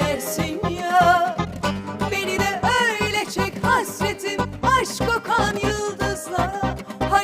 gidersin ya. Beni de öyle çek hasretim aşk koku